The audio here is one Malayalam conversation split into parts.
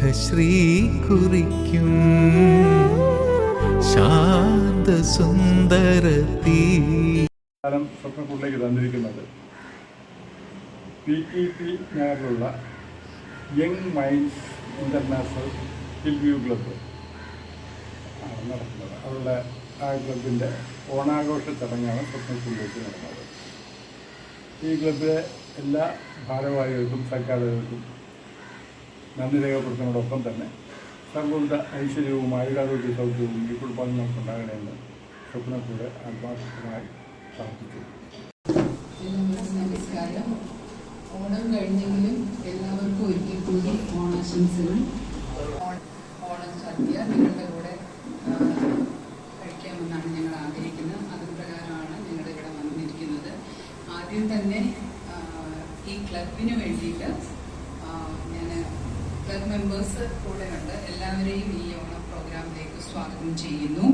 മുഖശ്രീ കുറിക്കും ശാന്ത സുന്ദരത്തി കാലം സ്വപ്നക്കൂട്ടിലേക്ക് തന്നിരിക്കുന്നത് പി ടി പി നഗറിലുള്ള യങ് മൈൻഡ്സ് ഇന്റർനാഷണൽ ഫിൽവ്യൂ ക്ലബ്ബ് നടക്കുന്നത് അവരുടെ ആ ക്ലബിന്റെ ഓണാഘോഷ ചടങ്ങാണ് സ്വപ്നക്കുള്ളിലേക്ക് നടന്നത്. ഈ ക്ലബിലെ എല്ലാ ഭാരവാഹികൾക്കും സംഘാടകർക്കും നന്ദി രേഖപ്പെടുത്തുന്നതോടൊപ്പം തന്നെ സർവവിധ ഐശ്വര്യവും ആയുരാരോഗ്യ സൗഖ്യവും ഈ കുടുംബാംഗങ്ങൾക്ക് ഉണ്ടാകണമെന്ന് സ്വപ്നത്തോട് ആത്മാർത്ഥമായി പ്രാർത്ഥിച്ചു നമസ്കാരം. ഓണം കഴിഞ്ഞെങ്കിലും എല്ലാവർക്കും ഒരിക്കൽ കൂടി ഓണാശംസകൾ. ഓണം സദ്യ നിങ്ങളുടെ കൂടെ കഴിക്കാമെന്നാണ് ഞങ്ങൾ ആഗ്രഹിക്കുന്നത്. അതുപ്രകാരമാണ് ഇവിടെ വന്നിരിക്കുന്നത്. ആദ്യം തന്നെ ഈ ക്ലബിന് വേണ്ടിയിട്ട് മെമ്പേഴ്സ് കൂടെയുണ്ട്. എല്ലാവരെയും ഈ ഓണം പ്രോഗ്രാമിലേക്ക് സ്വാഗതം ചെയ്യുന്നു.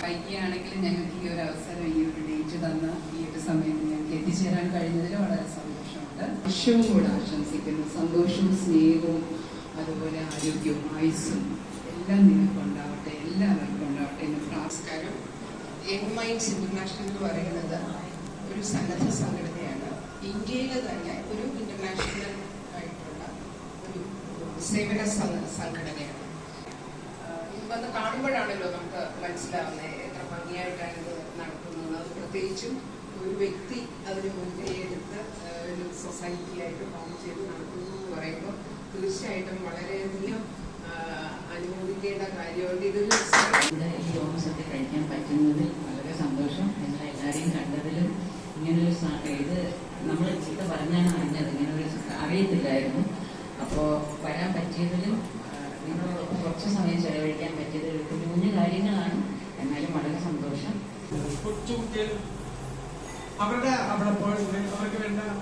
വൈകിയാണെങ്കിലും ഞങ്ങൾക്ക് ഈ ഒരു അവസരം ഈ ഒരു ഡേറ്റ് തന്ന ഈ ഒരു സമയത്ത് ഞങ്ങൾക്ക് എത്തിച്ചേരാൻ കഴിഞ്ഞതിൽ വളരെ സന്തോഷമുണ്ട്. വിഷവും കൂടെ ആശംസിക്കുന്നു. സന്തോഷവും സ്നേഹവും അതുപോലെ ആരോഗ്യവും ആയുസ്സും എല്ലാം നിങ്ങൾക്ക് ഉണ്ടാവട്ടെ എല്ലാവർക്കും ഉണ്ടാവട്ടെ എന്ന് നമസ്കാരം യങ് മൈൻഡ്സ് ഇന്റർനാഷണൽ എന്ന് പറയുന്നത് ഒരു സന്നദ്ധ സംഘടനയാണ്. ഇന്ത്യയിലെ തന്നെ ഒരു ഇന്റർനാഷണൽ സേവന സംഘ- സംഘടനയാണ്. വന്ന് കാണുമ്പോഴാണല്ലോ നമുക്ക് മനസ്സിലാവുന്നത് എത്ര ഭംഗിയായിട്ടാണ് ഇത് നടത്തുന്നത്. അത് പ്രത്യേകിച്ചും ഒരു വ്യക്തി അതിന് മുൻകൈയെടുത്ത് ഒരു സൊസൈറ്റിയായിട്ട് ഫോം ചെയ്ത് നടത്തുന്നു എന്ന് പറയുമ്പോൾ തീർച്ചയായിട്ടും വളരെയധികം അനുമോദിക്കേണ്ട കാര്യമുണ്ട്. ഇതൊരു കഴിക്കാൻ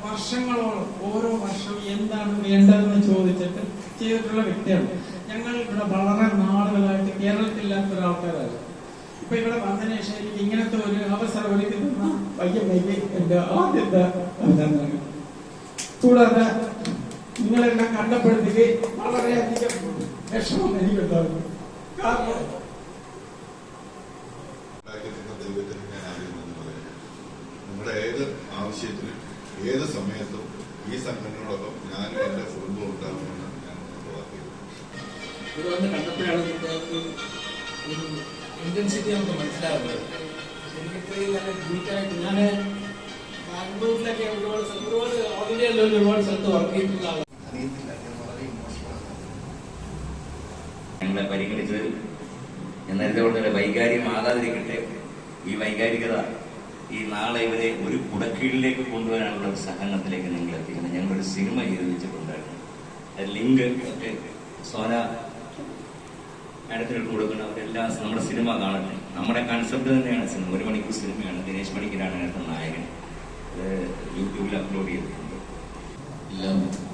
വർഷങ്ങളോളം ഓരോ വർഷവും എന്താണ് വേണ്ടതെന്ന് ചോദിച്ചിട്ട് ചെയ്തിട്ടുള്ള വ്യക്തിയാണ്. ഞങ്ങൾ ഇവിടെ വളരെ നാളുകളായിട്ട് കേരളത്തിലില്ലാത്ത ആൾക്കാരാണ്. ഇപ്പൊ ഇവിടെ വന്നതിന് എനിക്ക് ഇങ്ങനത്തെ ഒരു അവസരം ഒരുക്കി തന്ന പയ്യ പയ്യെ എന്റെ ആദ്യത്തെ അഭിനന്ദനങ്ങൾ കൂടാതെ നിങ്ങളെല്ലാം കണ്ടപ്പോഴത്തേക്ക് വളരെയധികം വിഷമം എനിക്കുണ്ടായിരുന്നു. കാരണം നിങ്ങളുടെ ഏത് ആവശ്യത്തിനും ഏത് സമയത്തും ഈ സംഘടനയോടൊപ്പം ഞാൻ എന്റെ കുടുംബം ഉണ്ടാകുമെന്ന് ഞാൻ ഇന്റൻസിറ്റി നമുക്ക് മനസ്സിലാവുന്നത്. ശരിക്കും ഇത്രയും നല്ല ഡീറ്റായിട്ട് ഞാൻ ബാംഗ്ലൂരിലൊക്കെ ഒരുപാട് സ്ഥലത്ത് ഒരുപാട് ഓൾ ഇന്ത്യ ലെവലിൽ ഒരുപാട് സ്ഥലത്ത് വർക്ക് ചെയ്തിട്ടുള്ള ഞങ്ങളെ പരിഗണിച്ചത് ഞാൻ നേരത്തെ പറഞ്ഞ വൈകാരികമാകാതിരിക്കട്ടെ. ഈ വൈകാരികത ഈ നാളെ ഇവരെ ഒരു കുടക്കീഴിലേക്ക് കൊണ്ടുവരാനുള്ള ഒരു സഹകരണത്തിലേക്ക് നിങ്ങൾ എത്തിക്കണം. ഞങ്ങളൊരു സിനിമ ചെയ്ത് വെച്ചിട്ടുണ്ടായിരുന്നു ലിങ്ക് സോന മാഡത്തിനോട് കൊടുക്കണം അവരെല്ലാം നമ്മുടെ സിനിമ കാണട്ടെ. നമ്മുടെ കൺസെപ്റ്റ് തന്നെയാണ് സിനിമ. ഒരു മണിക്കൂർ സിനിമയാണ്. ദിനേശ് മണിക്കരാണ് അതിനകത്ത് നായകൻ. യൂട്യൂബിൽ അപ്ലോഡ് ചെയ്തിട്ടുണ്ട്. എല്ലാവർക്കും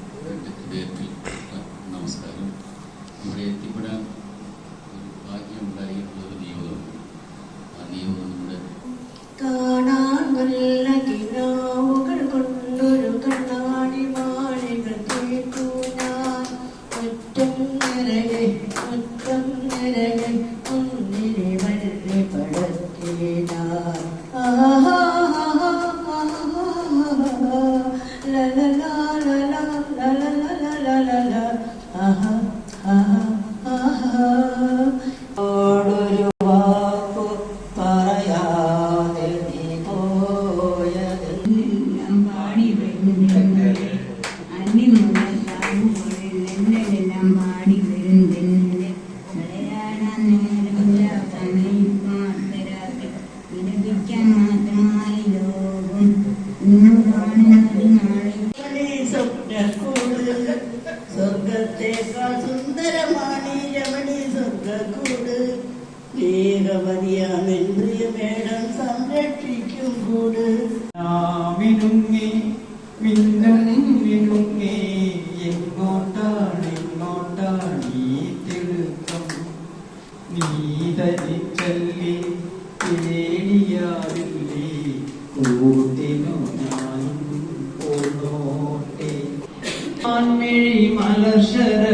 അന്യമുള്ള എന്നെല്ലാം പാടി വരുന്നുണ്ട് മലയാളം വിലപിക്കാൻ മാത്രമായി ലോകം. ഇന്നു കാണുന്നത് നാളെ. സ്വപ്നക്കൂട് സ്വർഗത്തേക്കാൾ സുന്ദരമാണ്. രമണി സ്വർഗക്കൂട് ഏകവതിയാമെൻ പ്രിയമേടം على شرع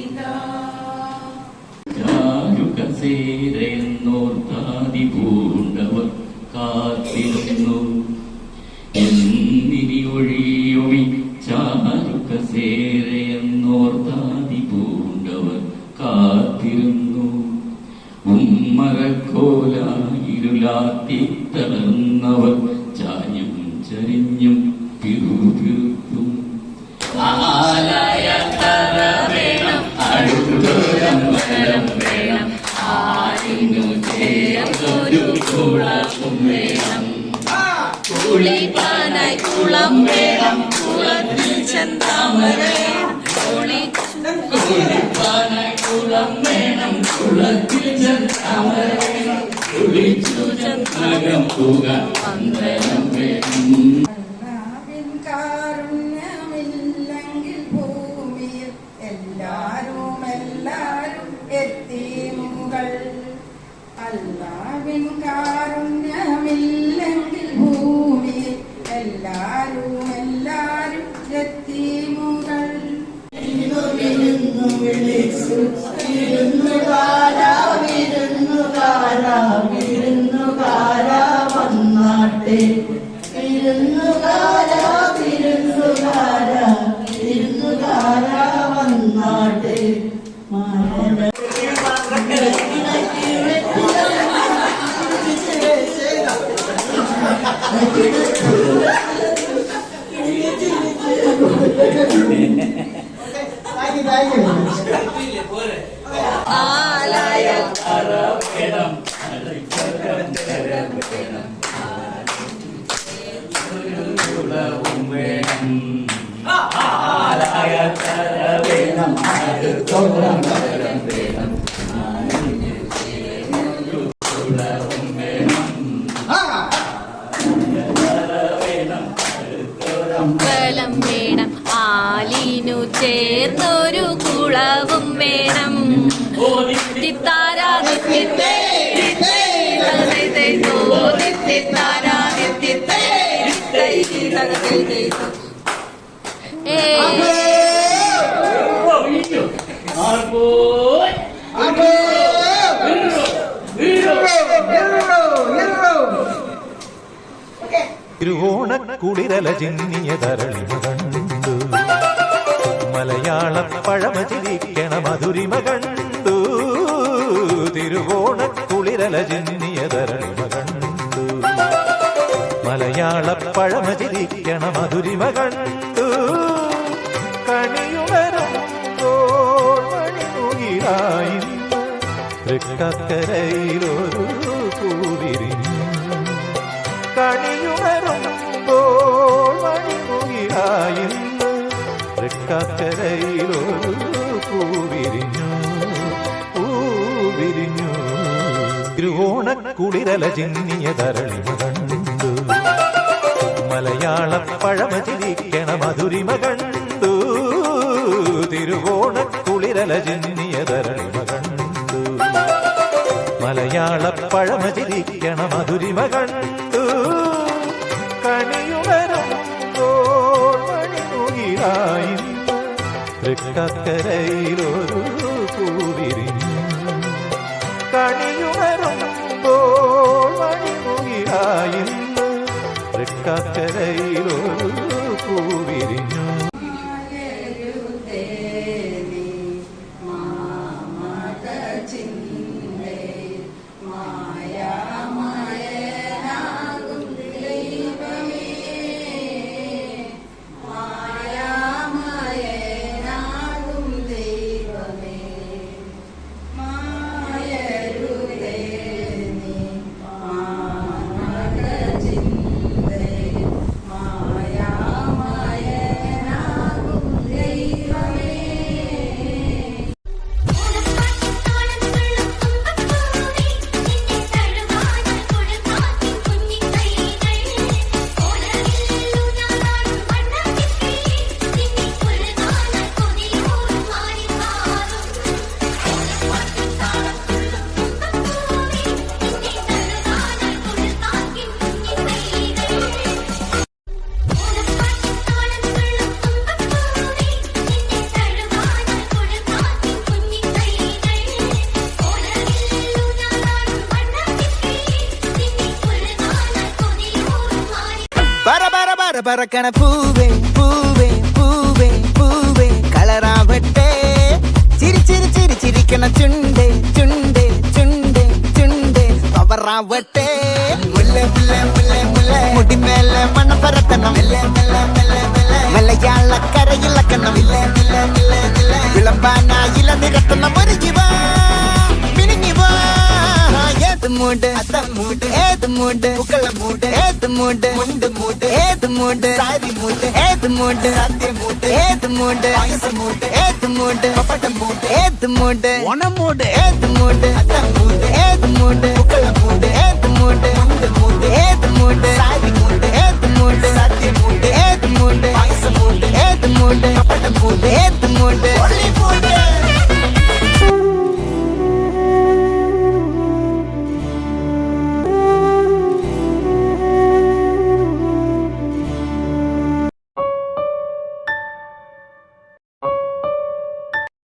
ഇതാ ഇതാ കുളം വേണം കുളത്തിൽ ചെന്താമര വേണം കുളിച്ചു ചെന്നകം പുക പന്തരം വേണം കാരുണ്യമില്ലെങ്കിൽ ഭൂമിയിൽ എല്ലാരും എല്ലാരും എത്തിമുകൾ അല്ലാവിൻ കാരുണ്യമില്ലെങ്കിൽ ഭൂമിയിൽ എല്ലാരും എല്ലാരും എത്തിമുകൾ ബലം വേണം ആലിനു ചേർന്നൊരു കുളവും വേണം. തിത്താരാ ഏ തിരുവോണക്കുളിരല ചിന്നിയ തരളി കണ്ടു. മലയാള പഴമ ചിരിക്കണ മധുരിമ കണ്ടു. തിരുവോണക്കുളിരല ചിന്നിയ തരളി കണ്ടു. മലയാള പഴമ ചിരിക്കണ മധുരിമ കണ്ടു. തൃക്കക്കരയിലൊരു പൂവിരിഞ്ഞു കണിയുണരുമ്പോൾ മണിമുകിലായിന്ന് തൃക്കക്കരയിലൊരു പൂവിരിഞ്ഞു പൂവിരിഞ്ഞു. തിരുവോണക്കുളിരല ചിന്നിയ തരളി കണ്ടു. മലയാള പഴമ ചിരിക്കണ മധുരിമ കണ്ടു. തിരുവോണക്കുളിരല ചിന്നിയ കണ്ടു മലയാള പഴമചിരിക്കണ മധുരിമ കണ്ടു മണിമുകിലായിന്ന് തൃക്കക്കരയിലൊരു കണിയുണരുമ്പോൾ മണിമുകിലായിന്ന് തൃക്കക്കരയിലൊരു പൂവിരിഞ്ഞു. பரபரக்கன பூவே பூவே பூவே பூவே. கலரா வெட்டே. சிரி சிரி சிரி சிரிக்கன சுண்டே சுண்டே சுண்டே சுண்டே. பவரா வெட்டே. முல்ல முல்ல முல்ல முல்ல. முடி மேல மணப்பரத்தனம். மெல்ல மெல்ல மெல்ல மெல்ல. மெல்லையால கரையில் கண்ணம் இல்லை மூடு அத்த மூடு ஏது மூடு புக்கல மூடு ஏது மூடு முண்டு மூடு ஏது மூடு சாரி மூடு ஏது மூடு சத்திய மூடு ஏது மூடு அயச மூடு ஏது மூடு பப்பட்ட மூடு ஏது மூடு ஒன மூடு ஏது மூடு அத்த மூடு ஏது மூடு புக்கல மூடு ஏது மூடு முண்டு மூடு